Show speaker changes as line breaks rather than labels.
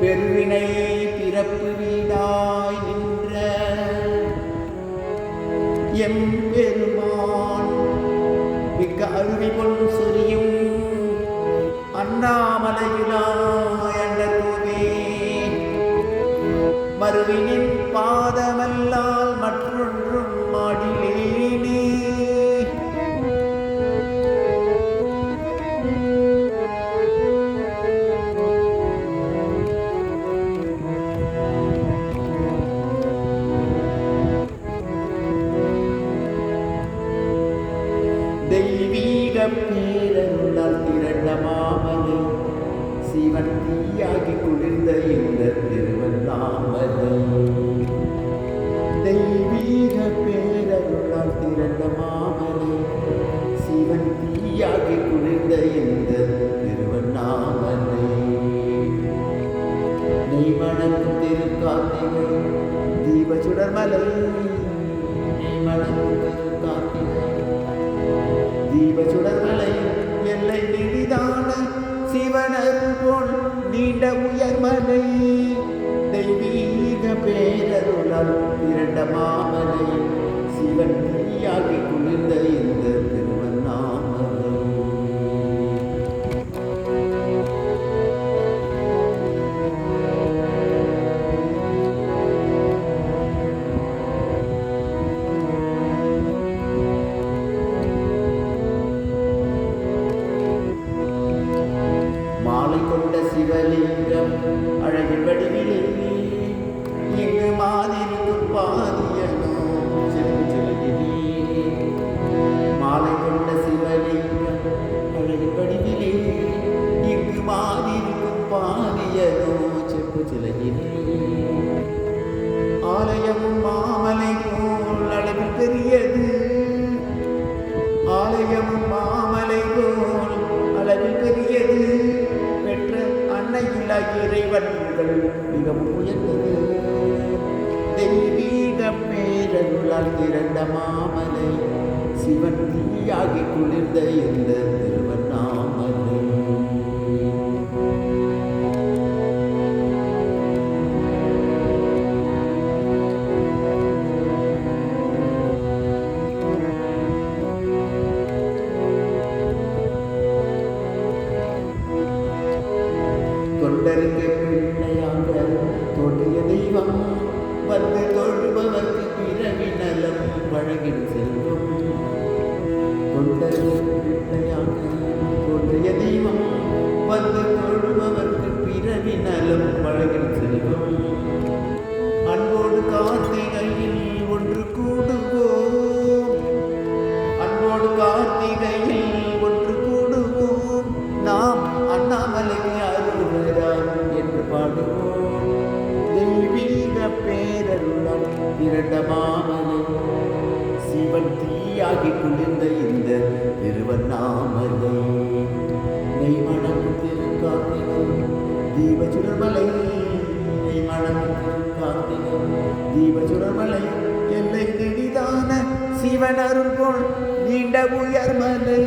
பெருவினை பிறப்பு வீடாய் நின்ற எம் பெருமான் மிக்க அருவி கொள் சொரியும் மறுவினின் பாதமல்லால் மற்றொன்றும் மாடிலேனே. தெய்வீக பேரருளால் திரண்ட மாமலை சிவன் தீயாகி குளிர்ந்த இந்த நீ மணக்கும் திருக்கார்த்திகை. தீப சுடர்மலை நீ மணக்கும் திருக்கார்த்திகை. தீப சுடர்மலை எல்லை நிதிதான சிவனர் போல் நீண்ட உயர்மலை தெய்வீக பேரருளால் இரண்ட மாமலை சிவன் தீயாகி குளிர் சிவலிங்கம் அழகு இறைவன் இறைவன்கள் மிகவும் உயர்ந்தது. தெய்வீக பேரருளால் திரண்ட மாமலை சிவன் தீயாகி குளிர்ந்த இந்த தொண்டருக்கு பிள்ளையாக தோன்றிய தெய்வம் வந்து தொழுபவர்க்கு பிறவி நலம் வழங்கிடு செல்வம் பேரருளால் சிவன் தீயாகி குளிர்ந்த இந்த திருவண்ணாமலை. நெய் மணக்கு திருக்கார்த்திகை தீப சுடர்மலை. நெய் மணக்கு திருக்கார்த்திகை தீப சுடர்மலை. எல்லை திடிதான சிவன் அருள் போல் நீண்ட உயர்மலை